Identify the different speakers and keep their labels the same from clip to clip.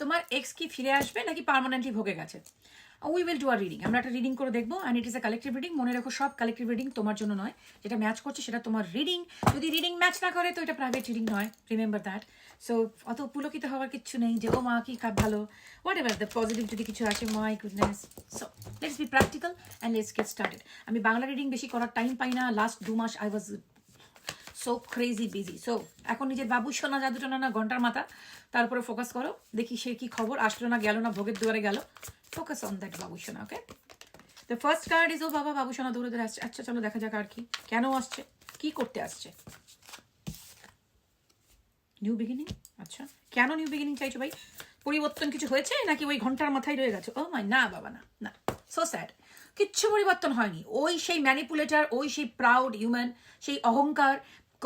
Speaker 1: তোমার এক্স কি ফিরে আসবে নাকি পারমানেন্টলি ভোগে গেছে? We will do our reading আমরা একটা রিডিং করে দেখব and it is a collective reading মনে রেখো, সব কালেক্টিভ রিডিং তোমার জন্য নয়। যেটা ম্যাচ করছে সেটা তোমার রিডিং যদি রিডিং ম্যাচ না করে, তো এটা প্রাইভেট রিডিং নয়। রিমেম্বার দ্যাট সো অত পুলকিত হওয়ার কিচ্ছু নেই যে, ও মা, কি কা- ভালো। হোয়াট এভার দ্য পজিটিভ যদি কিছু আসে my goodness so let's be practical and let's get started আমি বাংলা রিডিং বেশি করার টাইম পাই না। লাস্ট দু মাস I was so crazy busy so এখন নিজের বাবু, সোনা, জাদু, টোনা, না, ঘণ্টার মাথা তারপরে ফোকাস করো। দেখি সে কি খবর, আসলো না গেল না, ভোগের দুয়ারে গেল। ফোকাস অন দ্যাট বাবু, সোনা okay the first card is ও বাবা, বাবু, সোনা, দৌড়ে দৌড়ে আসছে। আচ্ছা চলো দেখা যাক আর কি। কেন আসছে? কি করতে আসছে? নিউ বিগিনিং আচ্ছা। কেন নিউ বিগিনিং চাইছো ভাই? পরিবর্তন কিছু হয়েছে? নাকি ওই ঘণ্টার মাথায় রয়ে গেছে? ও মাই না বাবা, না না। সো স্যাড কিচ্ছু পরিবর্তন হয়নি। ওই সেই ম্যানিপুলেটার ওই সেই প্রাউড হিউম্যান সেই অহংকার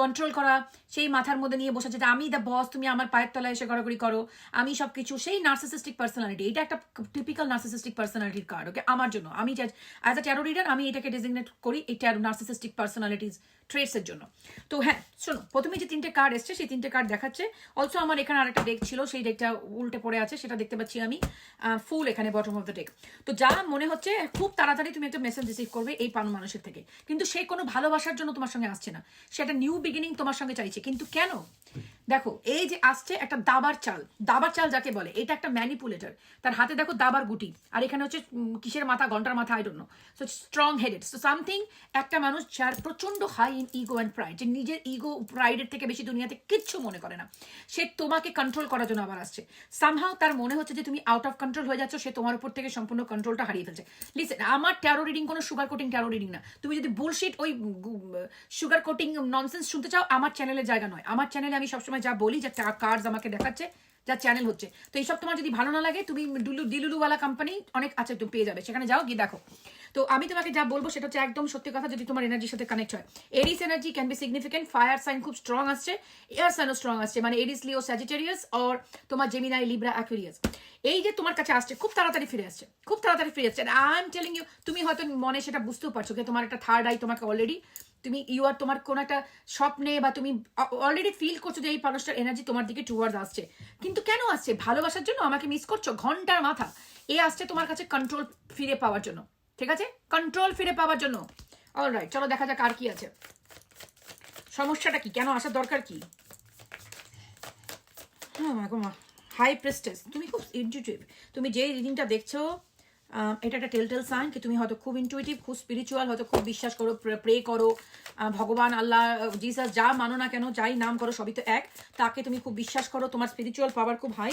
Speaker 1: কন্ট্রোল করা, সেই মাথার মধ্যে নিয়ে বসেছে যে আমি দ্য বস তুমি আমার পায়ের তলায় এসে গড়াগড়ি করো, আমি সব কিছু সেই নার্সিসিস্টিক পার্সোনালিটি এটা একটা টিপিক্যাল নার্সিসিস্টিক পার্সোনালিটির কার্ড ওকে আমার জন্য। আমি অ্যাজ রিডার আমি এটাকে ডেজিগনেট করি, এই ট্যারো নার্সিসিস্টিক পার্সোনালিটিস ট্রেটসের জন্য। তো হ্যাঁ শোনো প্রথমে যে তিনটে কার্ড এসছে, সেই তিনটে কার্ড দেখাচ্ছে। অলসো আমার এখানে আরেকটা ডেক ছিল, সেই ডেকটা উল্টে পড়ে আছে, সেটা দেখতে পাচ্ছি আমি ফুল এখানে বটম অফ দ্য ডেক তো যা মনে হচ্ছে, খুব তাড়াতাড়ি তুমি একটা মেসেজ রিসিভ করবে এই পান মানুষের থেকে। কিন্তু সে কোনো ভালোবাসার জন্য তোমার সঙ্গে আসছে না। সে একটা নিউ বিগিনিং তোমার সঙ্গে চাইছে। কিন্তু কেন? দেখো, এই যে আসছে একটা দাবার চাল। দাবার চাল যাকে বলে, এটা একটা ম্যানিপুলেটর তার হাতে দেখো দাবার গুটি। আর এখানে হচ্ছে কিসের মাথা, ঘণ্টার মাথা I don't so strong headed so something একটা মানুষ যার প্রচণ্ড high in ego and pride যে নিজের ইগো প্রাইডের থেকে বেশি দুনিয়াতে কিচ্ছু মনে করে না। সে তোমাকে কন্ট্রোল করার জন্য আবার আসছে। সামহাও তার মনে হচ্ছে যে তুমি আউট অফ কন্ট্রোল হয়ে যাচ্ছ, সে তোমার উপর থেকে সম্পূর্ণ কন্ট্রোলটা হারিয়ে ফেলছে। লিসেন আমার ট্যারো রিডিং কোনো সুগার কোটিং ট্যারো রিডিং না। তুমি যদি বুলশিট ওই সুগার কোটিং ননসেন্স শুনতে চাও, আমার চ্যানেলের জায়গা নয়। আমার চ্যানেলে আমি সবসময় যা বলি, যে কার্ডস আমাকে দেখাচ্ছে, যা চ্যানেল হচ্ছে। তো এইসব তোমার যদি ভালো না লাগে, তুমি ডুলু ডিলুলুওয়ালা কোম্পানি অনেক আছে, তুমি পেয়ে যাবে। সেখানে যাও, গিয়ে দেখো। তো আমি তোমাকে যা বলব, সেটা হচ্ছে একদম সত্যি কথা, যদি তোমার এনার্জির সাথে কানেক্ট হয়। Aries energy can be significant fire sign খুব স্ট্রং আসছে। এয়ার সাইনও স্ট্রং আসছে। মানে এরিস লিও স্যাজিটেরিয়াস অর তোমার জেমিনাই লিব্রা অ্যাকুরিয়াস এই যে তোমার কাছে আসছে, খুব তাড়াতাড়ি ফিরে আসছে। খুব তাড়াতাড়ি ফিরে আসছে। আই এম টেলিং ইউ তুমি হয়তো মনে সেটা বুঝতেও পারছ যে তোমার একটা থার্ড আই তোমাকে অলরেডি তুমি ইউ আর তোমার কোন একটা স্বপ্নে বা তুমি অলরেডি ফিল করছ যে এই মানুষটার এনার্জি তোমার দিকে টুয়ার্ডস আসছে। কিন্তু কেন আসছে? ভালোবাসার জন্য আমাকে মিস করছ ঘণ্টার মাথা। এ আসছে তোমার কাছে কন্ট্রোল ফিরে পাওয়ার জন্য। ঠিক আছে? কন্ট্রোল ফিরে পাওয়ার জন্য। অলরাইট চলো দেখা যাক আর কি আছে। সমস্যাটা কি? কেন আসার দরকার কি? হ্যাঁ হাই প্রেস্টেস তুমি খুব ইনটিউটিভ তুমি যে রিডিংটা দেখছ এটা একটা টেল টেল সাইন কি তুমি হয়তো খুব ইন্টুইটিভ খুব স্পিরিচুয়াল হয়তো খুব বিশ্বাস করো প্রে করো ভগবান, আল্লাহ জিসাস যা মানো না কেন, যাই নাম করো, সবই তো এক। তাকে তুমি খুব বিশ্বাস করো, তোমার স্পিরিচুয়াল পাওয়ার খুব হাই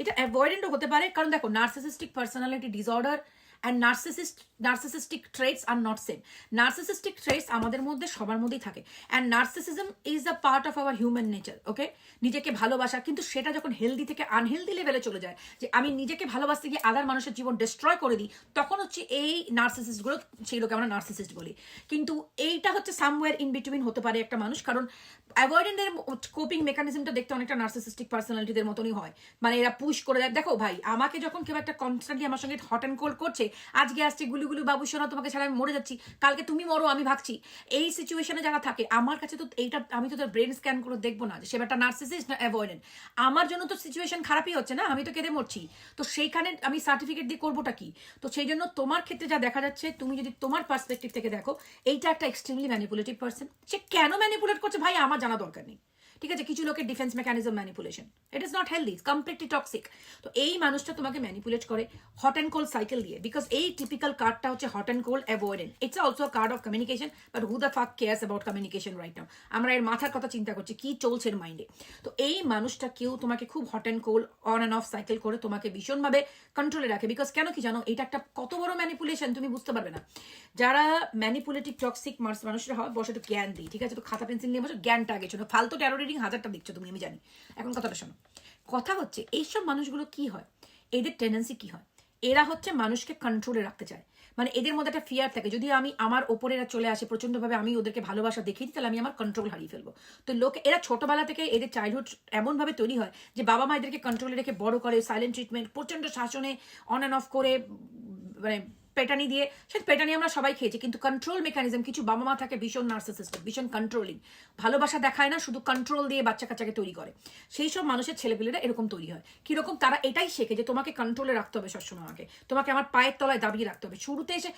Speaker 1: এটা অ্যাভয়েডেন্টও হতে পারে, কারণ দেখো narcissistic personality disorder and narcissist narcissistic traits are not same narcissistic traits আমাদের মধ্যে, সবার মধ্যেই থাকে। And narcissism is a part of our human nature okay নিজেকে ভালোবাসা, কিন্তু সেটা যখন হেলদি থেকে আনহেলদি লেভেলে চলে যায়, যে আমি নিজেকে ভালোবাসতে গিয়ে আদার মানুষের জীবন ডিস্ট্রয় করে দিই, তখন হচ্ছে এই নার্সিসিস্টগুলো সেগুলোকে আমরা নার্সিসিস্ট বলি। কিন্তু এইটা হচ্ছে সামওয়্যার ইন বিটুইন হতে পারে একটা মানুষ, কারণ অ্যাভয়েডেন্টের কোপিং মেকানিজমটা দেখতে অনেকটা নার্সিসিস্টিক পার্সোনালিটিদের মতনই হয়। মানে এরা পুশ করে দেয়, দেখো ভাই, আমাকে যখন কেউ একটা কনস্ট্যান্টলি আমার সঙ্গে হট অ্যান্ড কোল্ড করছে আজকে আসছে গুলু গুলু বাবু সোনা তোমাকে ছাড়া আমি মরে যাচ্ছি। কালকে তুমি মরো, আমি ভাগছি। এই সিচুয়েশনে যারা থাকে, আমার কাছে তো এইটা, আমি তো ব্রেন স্ক্যান করে দেখব না সে একটা নার্সিসিস্ট না অ্যাভয়েডেন্ট আমার জন্য তো সিচুয়েশন খারাপই হচ্ছে না, আমি তো কেঁদে মরছি। তো সেইখানে আমি সার্টিফিকেট দিয়ে করবোটা কি? তো সেই জন্য তোমার ক্ষেত্রে যা দেখা যাচ্ছে, তুমি যদি তোমার পার্সপেক্টিভ থেকে দেখো, এইটা একটা এক্সট্রিমলি ম্যানিপুলেটিভ পার্সন সে কেন ম্যানিপুলেট করছে ভাই, আমার জানা দরকার নেই। ঠিক আছে, কিছু লোকের defence mechanism manipulation it is not healthy completely toxic তো এই মানুষটা তোমাকে ম্যানিপুলেট করে হট অ্যান্ড কোল্ড সাইকেল দিয়ে বিকজ এই টিপিক্যাল কার্ডটা হচ্ছে hot and cold avoidant it's also card of communication but who the fuck cares about communication right now আমরা এর মাথার কথা চিন্তা করছি, কি চলছে এর মাইন্ডে তো এই মানুষটা কেউ তোমাকে খুব hot and cold on and off cycle করে তোমাকে ভীষণভাবে কন্ট্রোলে রাখে বিকজ কেন কি জানো, এটা একটা কত বড় ম্যানিপুলেশন তুমি বুঝতে পারবে না। যারা ম্যানিপুলেটিভ টক্সিক মানুষরা হয়, বসে একটু জ্ঞান দিই, ঠিক আছে? তো খাতা পেন্সিল নিয়ে বসে জ্ঞানটা আগে ফালতু ট্যারো রিডিং হাজারটা দেখছ তুমি, আমি জানি। এখন কথাটা শোনো। কথা হচ্ছে, এইসব মানুষগুলো কি হয়? এদের টেন্ডেন্সি কি হয়? এরা হচ্ছে মানুষকে কন্ট্রোলে রাখতে চায়। মানে এদের মধ্যে একটা ফিয়ার থাকে, যদি আমি আমার ওপরে এরা চলে আসে প্রচন্ডভাবে আমি ওদেরকে ভালোবাসা দেখিয়ে দিই, তাহলে আমি আমার কন্ট্রোল হারিয়ে ফেলব। তো লোক, এরা ছোটবেলা থেকে এদের চাইল্ডহুড এমনভাবে তৈরি হয় যে বাবা মা এদেরকে কন্ট্রোলে রেখে বড় করে সাইলেন্ট ট্রিটমেন্ট প্রচণ্ড শাসনে অন অ্যান্ড অফ করে মানে পেটানি দিয়ে সে পেটানি আমরা সবাই খেয়েছি, কিন্তু কন্ট্রোল মেকানিজম কিছু বাবা মা থাকে ভীষণ নার্সিসিস্টিক ভীষণ কন্ট্রোলিং ভালোবাসা দেখায় না, শুধু কন্ট্রোল দিয়ে বাচ্চা কাচ্চাকে তৈরি করে। সেই সব মানুষের ছেলেপেলেরা এরকম তৈরি হয়। কীরকম তারা এটাই শেখে যে তোমাকে কন্ট্রোলে রাখতে হবে সবসময় আমাকে। তোমাকে আমার পায়ের তলায় দাবিয়ে রাখতে হবে। শুরুতে এসে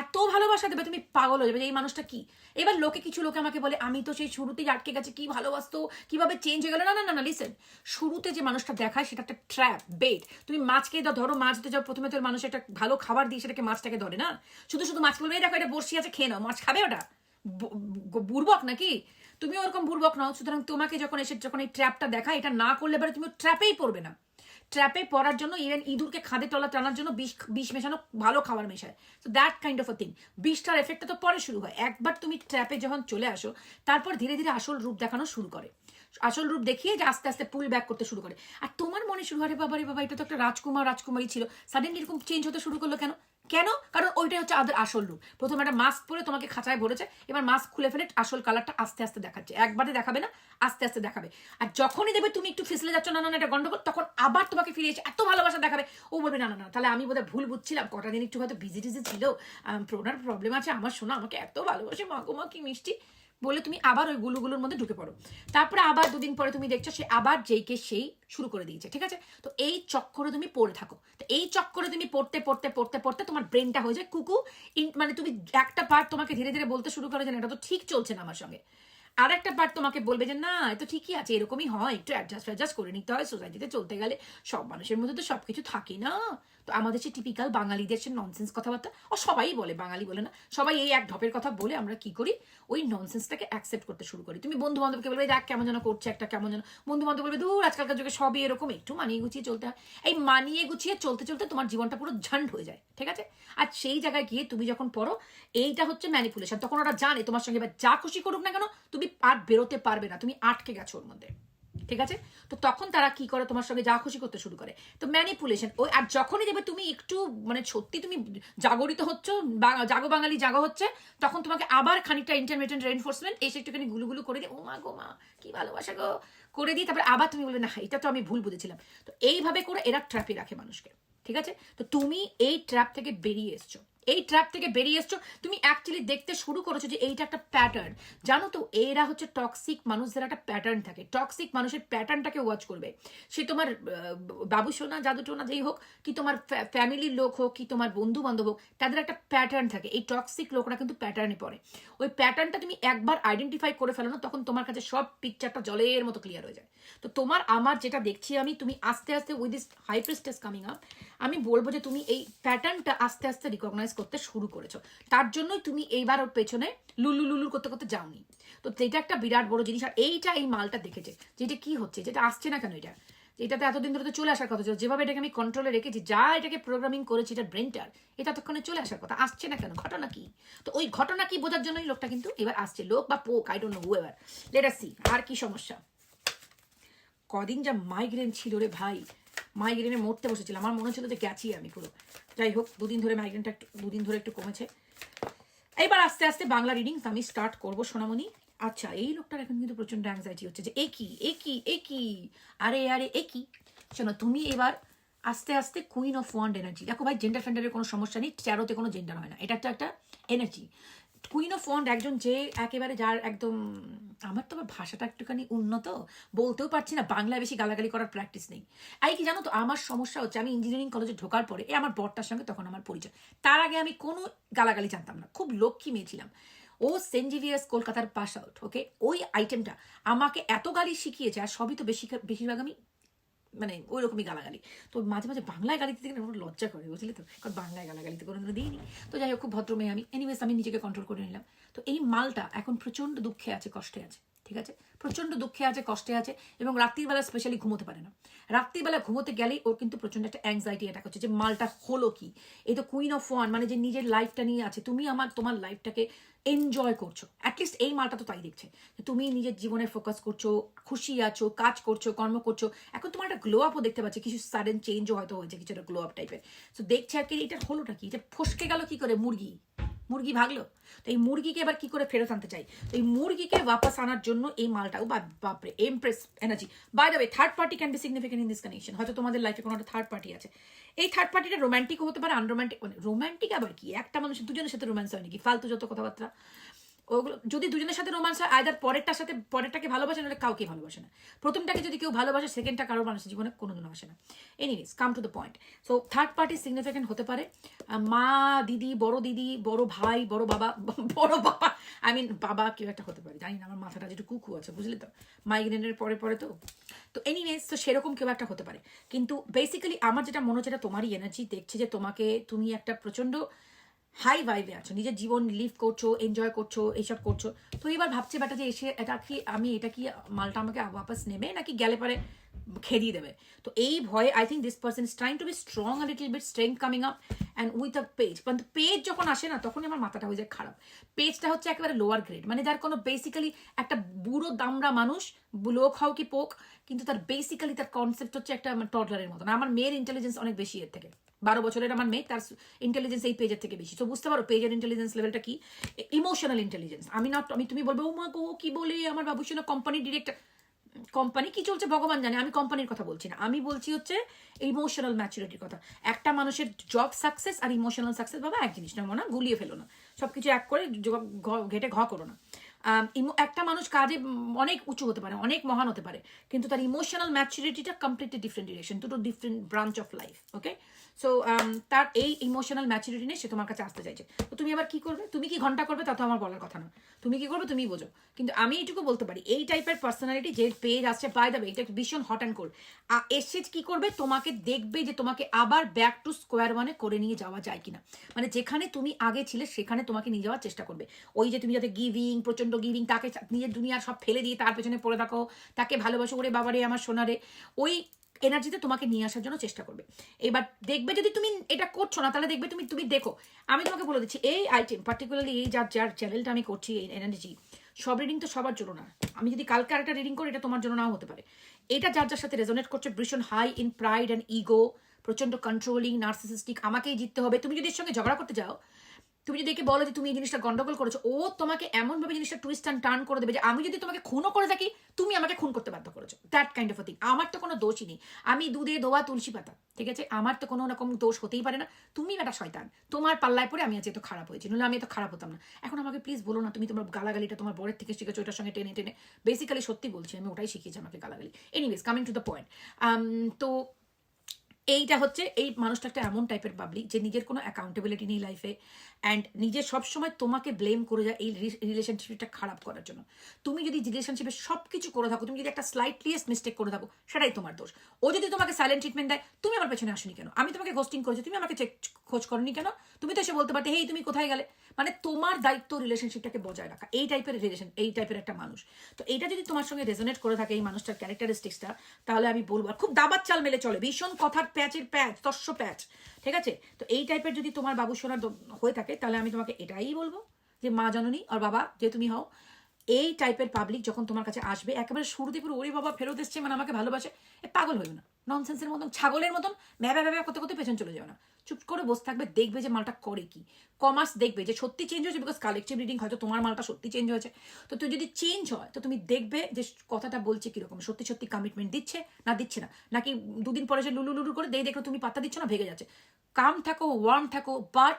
Speaker 1: এত ভালোবাসা দেবে, তুমি পাগল হয়ে যাবে যে এই মানুষটা কি? এবার লোকে কিছু লোকে আমাকে বলে, আমি তো সেই শুরুতেই আটকে গেছে, কি ভালোবাসতো? কীভাবে চেঞ্জ হয়ে গেল? না না না না লিসেন শুরুতে যে মানুষটা দেখায় সেটা একটা ট্র্যাপ বেট তুমি মাছকে ধরো মাছ দিতে যাও, প্রথমে তোর মানুষ একটা ভালো খাবার দিয়ে সেটাকে মাছটাকে ধরে, না? শুধু শুধু মাছ বলবে, "এই দেখো, এটা বসি আছে, খেয়ে নাও। মাছ খাবে ওটা? বু- বু- বুর্বক নাকি? তুমি ওরকম বুর্বক নাও, সুতরাং তোমাকে যখন এসে, যখন এই ট্র্যাপটা দেখা এটা না করলে এবারে তুমি ট্র্যাপেই পড়বে না। ট্র্যাপে পড়ার জন্য ইভেন ইঁদুরকে খাদে তলা টানার জন্য বিষ বিষ মেশানো ভালো খাবার মেশায়। তো that kind of a thing বিষটার এফেক্টটা তো পরে শুরু হয়। একবার তুমি ট্র্যাপে যখন চলে আসো, তারপর ধীরে ধীরে আসল রূপ দেখানো শুরু করে। আসল রূপ দেখিয়ে যে আস্তে আস্তে পুল ব্যাক করতে শুরু করে। আর তোমার মনে শুরু হয়, "আরে বাবা রে বাবা, এটা তো একটা রাজকুমার, রাজকুমারী ছিল। সাডেনলি এরকম চেঞ্জ হতে শুরু করল কেন? কেন? কারণ ওইটাই হচ্ছে আমাদের আসল রূপ। প্রথমে একটা মাস্ক পরে তোমাকে খাঁচায় ভরেছে, এবার মাস্ক খুলে ফেলে আসল কালারটা আস্তে আস্তে দেখাচ্ছে। একবারে দেখাবে না, আস্তে আস্তে দেখাবে। আর যখনই দেবে তুমি একটু ফিসলে যাচ্ছ, না না এটা গন্ডগোল, তখন আবার তোমাকে ফিরে এসে এত ভালোবাসা দেখাবে। ও বলবে, না না না তাহলে আমি বোধহয় ভুল বুঝছিলাম। কটা দিন একটু হয়তো বিজি টিজি ছিল প্রোনার প্রবলেম আছে, আমার শোনা আমাকে এত ভালোবাসে, মা গো, মা, কি মিষ্টি। বলে তুমি আবার ওই গুলুগুলোর মধ্যে ঢুকে পড়ো। তারপরে আবার দুদিন পরে তুমি দেখছ সে আবার যেইকে সেই শুরু করে দিয়েছে, ঠিক আছে? তো এই চক্করে তুমি পড়ে থাকো। তো এই চক্করে তুমি পড়তে পড়তে পড়তে পড়তে তোমার ব্রেনটা হয়ে যায়, কুকু মানে তুমি একটা পার্ট তোমাকে ধীরে ধীরে বলতে শুরু করে যে এটা তো ঠিক চলছে না আমার সঙ্গে। আর একটা পার্ট তোমাকে বলবে যে, না তো ঠিকই আছে, এরকমই হয়, একটু অ্যাডজাস্ট ফ্যাডজাস্ট করে নিতে হয় সোসাইটিতে চলতে গেলে সব মানুষের মধ্যে তো সব কিছু থাকে না। তো আমাদের সে টিপিক্যাল বাঙালিদের সে ননসেন্স কথাবার্তা, ও সবাই বলে, বাঙালি বলে না, সবাই এই এক ঢপের কথা বলে আমরা কি করি? ওই ননসেন্সটাকে অ্যাকসেপ্ট করতে শুরু করি। তুমি বন্ধু বান্ধবকে বলবে দেখ কেমন যেন করছে একটা, কেমন যেন। বন্ধু বান্ধব বলবে দূর আজকালকার যুগে সবই এরকম, একটু মানিয়ে গুছিয়ে চলতে হয়। এই মানিয়ে গুছিয়ে চলতে চলতে তোমার জীবনটা পুরো ঝান্ড হয়ে যায়, ঠিক আছে? আর সেই জায়গায় গিয়ে তুমি যখন পড়ো, এইটা হচ্ছে ম্যানিপুলেশন তখন ওরা জানে, তোমার সঙ্গে এবার যা খুশি করুক না কেন, তুমি আর বেরোতে পারবে না, তুমি আটকে গেছো ওর মধ্যে। ঠিক আছে? তো তখন তারা কি করে? তোমার সঙ্গে যা খুশি করতে শুরু করে। তো ম্যানিপুলেশন ওই আর যখনই দেবে তুমি একটু মানে সত্যি তুমি জাগরিত হচ্ছ জাগো বাঙালি জাগো হচ্ছে, তখন তোমাকে আবার খানিকটা ইন্টারমিডিয়েন্ট রেনফোর্সমেন্ট এসে একটুখানি গুলুগুলু করে দিয়ে, ও মা গো মা, কি ভালোবাসা গো। করে দিয়ে তারপরে আবার তুমি বলবে, না, এটা তো আমি ভুল বুঝেছিলাম। তো এইভাবে করে এরা ট্র্যাপে রাখে মানুষকে। ঠিক আছে? তো তুমি এই ট্র্যাপ থেকে বেরিয়ে এসছো। এই ট্র্যাপ থেকে বেরিয়ে এসছো। তুমি অ্যাকচুয়ালি দেখতে শুরু করেছ যে এইটা একটা প্যাটার্ন জানো তো, এরা হচ্ছে টক্সিক মানুষদের একটা প্যাটার্ন থাকে। টক্সিক মানুষের প্যাটার্নটাকে ওয়াচ করবে। সে তোমার বাবু সোনা, জাদু টোনা যেই হোক, কি তোমার ফ্যামিলির লোক হোক, কি তোমার বন্ধু বান্ধব হোক, তাদের একটা প্যাটার্ন থাকে। এই টক্সিক লোকরা কিন্তু প্যাটার্নে পড়ে। ওই প্যাটার্নটা তুমি একবার আইডেন্টিফাই করে ফেলো না, তখন তোমার কাছে সব পিকচারটা জলের মতো ক্লিয়ার হয়ে যায়। তো তোমার, আমার যেটা দেখছি আমি, তুমি আস্তে আস্তে with this high priestess coming up আমি বলব যে তুমি এই প্যাটার্নটা আস্তে আস্তে রিকগনাইজ করতে শুরু করেছ। তার জন্যই তুমি এইবার ওর পেছনে লুলু লুলু করতে করতে যাওনি। তো এটা একটা বিরাট বড় জিনিস, আর এইটা এই মালটা দেখেছে, যে এটা কি হচ্ছে, যেটা আসছে না কেন এটা? এটাতে এতদিন ধরে তো চলে আসার কথা ছিল, যেভাবে এটাকে আমি কন্ট্রোলে রেখেছি, যা এটাকে প্রোগ্রামিং করেছি এটা ব্রেনটার এটা ততক্ষণে চলে আসার কথা, আসছে না কেন, ঘটনা কি? তো ওই ঘটনা কি বোঝার জন্যই লোকটা কিন্তু এবার আসছে, লোক বা পোক I don't know whoever let us see আর কি সমস্যা? কদিন যা মাইগ্রেন ছিল রে ভাই মাইগ্রেনে মরতে বসেছিলাম, আমার মনে হচ্ছিল যে গেছি আমি পুরো। যাই হোক, দুদিন ধরে মাইগ্রেনটা একটু দুদিন ধরে একটু কমেছে। এইবার আস্তে আস্তে বাংলা রিডিংস আমি স্টার্ট করব, সোনামণি। আচ্ছা এই লোকটার এখন কিন্তু প্রচণ্ড অ্যাংজাইটি হচ্ছে যে, এ কি? এ কি? এ কি? আরে আরে একই শোনো, তুমি এবার আস্তে আস্তে কুইন অফ ওয়ান্ড এনার্জি দেখো ভাই জেন্ডার ফেন্ডারের কোনো সমস্যা নেই ট্যারোতে কোনো জেন্ডার হয় না। এটা একটা একটা এনার্জি কুইন অফ ওয়ান্ড একজন যে একেবারে যার একদম, আমার তো আবার ভাষাটা একটুখানি উন্নত, বলতেও পারছি না, বাংলায় বেশি গালাগালি করার প্র্যাকটিস নেই। এই কি জানো তো, আমার সমস্যা হচ্ছে, আমি ইঞ্জিনিয়ারিং কলেজে ঢোকার পরে এ আমার বরটার সঙ্গে তখন আমার পরিচয়। তার আগে আমি কোনো গালাগালি জানতাম না, খুব লক্ষ্মী মেয়ে ছিলাম। ও সেন্ট জেভিয়ার্স কলকাতার পাস আউট ওকে ওই আইটেমটা আমাকে এত গালি শিখিয়েছে, আর সবই তো বেশি বেশিরভাগ আমি মানে ওই রকমই গালাগালি। তো মাঝে মাঝে বাংলায় গালি দিতে গেলে আমার লজ্জা করে, বুঝলি তো? কারণ বাংলায় গালাগালিতে কোনো দিয়ে দিইনি। তো যাই হোক, খুব ভদ্র মেয়ে আমি। এনিওয়েজ আমি নিজেকে কন্ট্রোল করে নিলাম। তো এই মালটা এখন প্রচণ্ড দুঃখে আছে, কষ্টে আছে। ঠিক আছে? প্রচণ্ড দুঃখে আছে, কষ্টে আছে এবং রাত্রিবেলা স্পেশালি ঘুমোতে পারে না। রাত্রিবেলা ঘুমোতে গেলেই ওর কিন্তু প্রচণ্ড একটা অ্যাংজাইটি অ্যাটাক হচ্ছে যে, মালটা হলো কি? এই তো কুইন অফ ওয়ান মানে যে নিজের লাইফটা নিয়ে আছে, তুমি আমার, তোমার লাইফটাকে এনজয় করছ। অ্যাটলিস্ট এই মালটা তো তাই দেখছে। যে তুমি নিজের জীবনে ফোকাস করছ, খুশি আছো, কাজ করছ, কর্ম করছ, এখন তোমার একটা গ্লো আপও দেখতে পাচ্ছি, কিছু সাডেন চেঞ্জও হয়তো হয়েছে, কিছু একটা গ্লো আপ টাইপের তো দেখছে আর কি, এটা হলোটা কি? এটা ফসকে গেল কি করে? মুরগি। মুরগি ভাগলো, তো এই মুরগিকে এবার কি করে ফেরত আনতে চাই? তো এই মুরগিকে বাপাস আনার জন্য এই মালটাও বাপরে empress energy by the way third party can be significant in this connection হয়তো তোমাদের লাইফে কোনো একটা থার্ড পার্টি আছে। এই থার্ড পার্টিটা রোম্যান্টিক হতে পারে আনরোম্যান্টিক মানে রোম্যান্টিক আবার কি? একটা মানুষের দুজনের সাথে রোম্যান্স হয় নাকি? ফালতু যত কথাবার্তা। ওগুলো, যদি দুজনের সাথে রোমান্স হয় আয়দার পরেরটার সাথে, পরেরটাকে ভালোবাসে, নাহলে কাউকে ভালোবাসে না। প্রথমটাকে যদি কেউ ভালোবাসে সেকেন্ডটা কারও মানুষের জীবনে কোনোদিনও আসে না। Anyways come to the point so third party significant হতে পারে। মা, দিদি, বড় দিদি, বড় ভাই, বড় বাবা বড় বাবা। আই মিন বাবা কেউ একটা হতে পারে। জানি না, আমার মাথাটা যেটু কুকু আছে, বুঝলি তো? মাইগ্রেনের পরে পরে তো। তো এনিওয়েজ তো সেরকম কেউ একটা হতে পারে। কিন্তু বেসিক্যালি আমার যেটা মনে হচ্ছে, এটা তোমারই এনার্জি দেখছে যে তোমাকে, তুমি একটা প্রচণ্ড হাই ভাইবে আছো, নিজের জীবন লিভ করছ এনজয় করছ, এইসব করছ। তো এবার ভাবছে বেটা যে এসে এটা কি, আমি এটা কি মালটা আমাকে ওয়াপাস নেবে নাকি গেলে পরে খেদিয়ে দেবে? তো এই ভয়ে I think this person is trying to be strong a little bit strength coming up and with a page কিন্তু পেজ যখন আসে না, তখনই আমার মাথাটা হয়ে যায় খারাপ। পেজটা হচ্ছে একেবারে লোয়ার গ্রেড মানে যার কোনো বেসিক্যালি একটা বুড়ো দামরা মানুষ, লোক হও কি পোক, কিন্তু তার বেসিক্যালি তার কনসেপ্ট হচ্ছে একটা টডলারের মতন। আমার মেয়ের ইন্টেলিজেন্স অনেক বেশি এর থেকে। বারো বছরের আমার মেয়ে, তার ইন্টেলিজেন্স এই পেজের থেকে বেশি। তো বুঝতে পারো পেজের ইন্টেলিজেন্স লেভেলটা কি? ইমোশনাল ইন্টেলিজেন্স আমি নট আমি তুমি বলব মা গো কি বলে? আমার বাবুর সঙ্গে কোম্পানি ডিরেক্টর কোম্পানি কি চলছে ভগবান জানে, আমি কোম্পানির কথা বলছি না। আমি বলছি হচ্ছে ইমোশনাল ম্যাচুরিটির কথা। একটা মানুষের জব সাকসেস আর ইমোশনাল সাকসেস বাবা এক জিনিস না, মনে গুলিয়ে ফেলো না। সবকিছু এক করে ঘেটে ঘ করো না। একটা মানুষ কাজে অনেক উঁচু হতে পারে, অনেক মহান হতে পারে, কিন্তু তার ইমোশনাল ম্যাচুরিটিটা কমপ্লিটলি ডিফারেন্ট ডিরেকশন দুটো different branch of life okay so তার এই ইমোশনাল ম্যাচুরিটি নিয়ে সে তোমার কাছে আসতে চাইছে। তো তুমি আবার কি করবে? তুমি কি ঘণ্টা করবে তা তো আমার বলার কথা না তুমি কি করবে তুমি বোঝো। কিন্তু আমি এইটুকু বলতে পারি, এই টাইপের পার্সোনালিটি যে পেজ আসছে বাই দ্য এটা ভীষণ হট অ্যান্ড কোল্ড এসে কি করবে? তোমাকে দেখবে যে তোমাকে আবার ব্যাক টু স্কোয়ার ওয়ানে করে নিয়ে যাওয়া যায় কিনা। মানে যেখানে তুমি আগে ছিলে, সেখানে তোমাকে নিয়ে যাওয়ার চেষ্টা করবে। ওই যে তুমি যাতে গিভিং প্রচণ্ড গিভিং তাকে নিজের দুনিয়ার সব ফেলে দিয়ে তার পেছনে পড়ে থাকো, তাকে ভালোবাসো ওরে বাবারে, আমার সোনারে। ওই এনার্জিতে তোমাকে নিয়ে আসার জন্য চেষ্টা করবে। এবার দেখবে যদি তুমি এটা করছ না, তাহলে দেখবে তুমি তুমি দেখো, আমি তোমাকে বলে দিচ্ছি, এই আইটেম পার্টিকুলারলি এই যার যার চ্যানেলটা আমি করছি, এই এনার্জি সব রিডিং তো সবার জন্য না। আমি যদি কালকে আরেকটা রিডিং করি, এটা তোমার জন্য নাও হতে পারে। এটা যার যার সাথে রেজোনেট করছে, ভীষণ high in pride and ego প্রচণ্ড কন্ট্রোলিং নার্সিসিস্টিক আমাকেই জিততে হবে। তুমি যদি এর সঙ্গে ঝগড়া করতে যাও তুমি যদি একে বলো যে তুমি এই জিনিসটা গন্ডগোল করেছ, ও তোমাকে এমনভাবে জিনিসটা টুইস্ট অ্যান্ড টার্ন করে দেবে যে আমি যদি তোমাকে খুনও করে থাকি, তুমি আমাকে খুন করতে বাধ্য করেছ। দ্যাট কাইন্ড অফ থিং আমার তো কোনো দোষই নেই। আমি দুধে দোয়া তুলসী পাতা, ঠিক আছে? আমার তো কোনো রকম দোষ হতেই পারে না। তুমি একটা শয়তান, তোমার পাল্লায় পরে আমি আজ এত খারাপ হয়েছি, নইলে আমি এত খারাপ হতাম না। এখন আমাকে প্লিজ বলো না, তুমি তোমার গালাগালিটা তোমার বরের থেকে শিখেছো, ওটার সঙ্গে টেনে টেনে। বেসিক্যালি সত্যি বলছি, আমি ওটাই শিখিয়েছি আমাকে গালাগালি। Anyways coming to the point তো এইটা হচ্ছে, এই মানুষটা একটা এমন টাইপের পাবলিক যে নিজের কোনো অ্যাকাউন্টেবিলিটি নেই লাইফে অ্যান্ড নিজে সবসময় তোমাকে ব্লেম করে যায় এই রিলেশনশিপটা খারাপ করার জন্য। তুমি যদি রিলেশনশিপে সব কিছু করে থাকো, তুমি যদি একটা স্লাইটলিয়েস্ট মিস্টেক করে থাকো, সেটাই তোমার দোষ। ও যদি তোমাকে সাইলেন্ট ট্রিটমেন্ট দেয়, তুমি আমার পেছনে আসনি কেন? আমি তোমাকে গোস্টিং করেছি, তুমি আমাকে চেক খোঁজ করনি কেন? তুমি তো এসে বলতে পারতে, হেই, তুমি কোথায় গেলে? মানে তোমার দায়িত্ব রিলেশনশিপটাকে বজায় রাখা। এই টাইপের রিলেশন এই টাইপের একটা মানুষ। তো এইটা যদি তোমার সঙ্গে রেজোনেট করে থাকে এই মানুষটার ক্যারেক্টারিস্টিক্সটা তাহলে আমি বলব খুব দাবার চাল মেলে চলে। ভীষণ কথার প্যাচের প্যাচ, তস্য প্যাচ, ঠিক আছে? তো এই টাইপের যদি তোমার বাবু সোনার হয়ে থাকে, তাহলে আমি তোমাকে এটাই বলব যে মা জননী আর বাবা যে তুমি হও এই টাইপের পাবলিক যখন তোমার কাছে আসবে, একেবারে শুরুতে পুরো, ওরে বাবা, ফেরত এসছে মানে আমাকে ভালোবাসে এ পাগল হইও না। ননসেন্সের মতন, ছাগলের মতন ভ্যাবা ভ্যাবা করতে করতে পেছন চলে যাও না। চুপ করে বসে থাকবে, দেখবে যে মালটা করে কি। কমার্স দেখবে যে সত্যি চেঞ্জ হয়েছে বিকজ কালেকটিভ রিডিং হয়তো তোমার মালটা সত্যি চেঞ্জ হয়েছে। তো তুই যদি চেঞ্জ হয়, তো তুমি দেখবে যে কথাটা বলছে কীরকম, সত্যি সত্যি কমিটমেন্ট দিচ্ছে না দিচ্ছে না। নাকি দুদিন পরে সে লুলু লুলু করে দেই দেখো তুমি পাত্তা দিচ্ছ না ভেঙে যাচ্ছে। কাম থাকো ওয়ার্ম থাকো বাট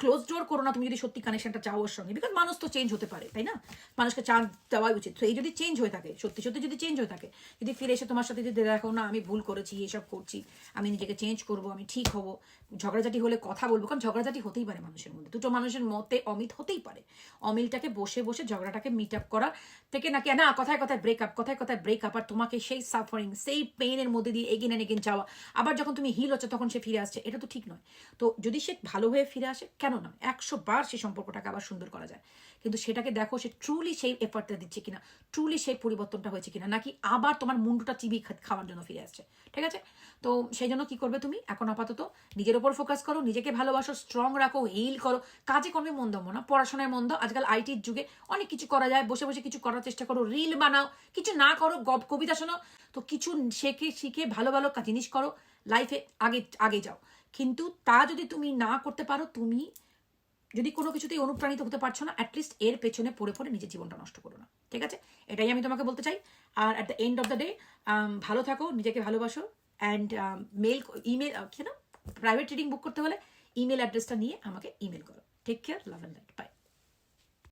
Speaker 1: ক্লোজ ডোর করো না, তুমি যদি সত্যি কানেকশনটা চাও ওর সঙ্গে। বিকজ মানুষ তো চেঞ্জ হতে পারে, তাই না? মানুষকে চান্স দেওয়াই উচিত। তো এই যদি চেঞ্জ হয়ে থাকে, সত্যি সত্যি যদি চেঞ্জ হয়ে থাকে, যদি ফিরে এসে তোমার সাথে যদি দেখো না, আমি ভুল করেছি, এসব করছি, আমি নিজেকে চেঞ্জ করব, আমি ঠিক হব। ঝগড়াঝাটি হলে কথা বলব, কারণ ঝগড়াঝাটি হতেই পারে মানুষের মধ্যে। দুটো মানুষের মতে অমিত হতেই পারে। অমিলটাকে বসে বসে ঝগড়াটাকে মিট আপ করা থেকে নাকি, না, কথায় কথায় ব্রেক আপ কথায় কথায় ব্রেক আপ আর তোমাকে সেই সাফারিং সেই পেইনের মধ্যে দিয়ে এগিয়ে এগিয়ে যাওয়া। আবার যখন তুমি হিল হচ্ছে, তখন সে ফিরে আসছে। এটা তো ঠিক নয়। তো যদি সে ভালো হয়ে ফিরে আসে কেন না একশো বার সেই সম্পর্কটাকে আবার সুন্দর করা যায়। কিন্তু সেটাকে দেখো সে ট্রুলি সেই এফার্টটা দিচ্ছে কিনা ট্রুলি সেই পরিবর্তনটা হয়েছে কিনা, নাকি আবার তোমার মুন্ডুটা চিবি খাওয়ার জন্য ফিরে আসছে, ঠিক আছে? তো সেই জন্য কি করবে তুমি? এখন আপাতত নিজের ওপর ফোকাস করো, নিজেকে ভালোবাসো স্ট্রং রাখো হিল করো, কাজে কর্মে মন দাও না, পড়াশোনায় মন দাও আজকাল আইটির যুগে অনেক কিছু করা যায়, বসে বসে কিছু করার চেষ্টা করো রিল বানাও, কিছু না করো, গপ, কবিতা শোনো, তো কিছু শেখে, শিখে ভালো ভালো জিনিস করো লাইফে আগে আগে যাও। কিন্তু তা যদি তুমি না করতে পারো, তুমি যদি কোনো কিছুতেই অনুপ্রাণিত হতে পারছ না অ্যাটলিস্ট এর পেছনে পড়ে পড়ে নিজের জীবনটা নষ্ট করো না, ঠিক আছে? এটাই আমি তোমাকে বলতে চাই। আর at the end of the day ভালো থাকো, নিজেকে ভালোবাসো অ্যান্ড মেল ইমেল কেন প্রাইভেট রিডিং বুক করতে হলে ইমেল অ্যাড্রেসটা নিয়ে আমাকে ইমেল করো। Take care love and light bye